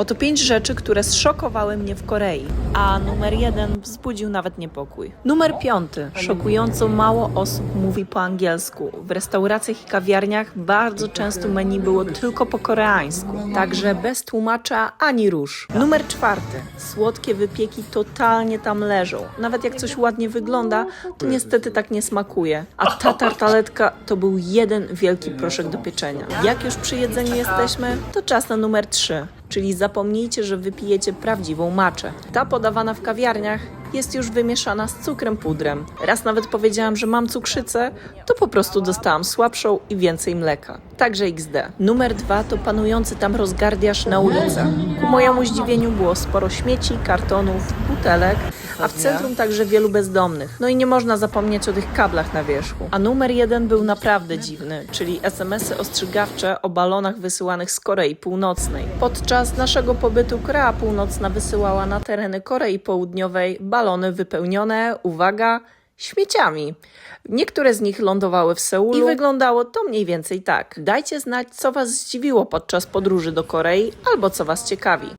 Oto pięć rzeczy, które zszokowały mnie w Korei. A numer jeden wzbudził nawet niepokój. Numer piąty. Szokująco mało osób mówi po angielsku. W restauracjach i kawiarniach bardzo często menu było tylko po koreańsku. Także bez tłumacza ani róż. Numer czwarty. Słodkie wypieki totalnie tam leżą. Nawet jak coś ładnie wygląda, to niestety tak nie smakuje. A ta tartaletka to był jeden wielki proszek do pieczenia. Jak już przy jedzeniu jesteśmy, to czas na numer trzy. Czyli zapomnijcie, że wypijecie prawdziwą maczę. Ta podawana w kawiarniach jest już wymieszana z cukrem pudrem. Raz nawet powiedziałam, że mam cukrzycę, to po prostu dostałam słabszą i więcej mleka. Także XD. Numer dwa to panujący tam rozgardiaż na ulicach. Ku mojemu zdziwieniu było sporo śmieci, kartonów, butelek, a w centrum także wielu bezdomnych. No i nie można zapomnieć o tych kablach na wierzchu. A numer jeden był naprawdę dziwny, czyli SMS-y ostrzegawcze o balonach wysyłanych z Korei Północnej. Podczas naszego pobytu Korea Północna wysyłała na tereny Korei Południowej balony wypełnione, uwaga, śmieciami. Niektóre z nich lądowały w Seulu i wyglądało to mniej więcej tak. Dajcie znać, co Was zdziwiło podczas podróży do Korei albo co Was ciekawi.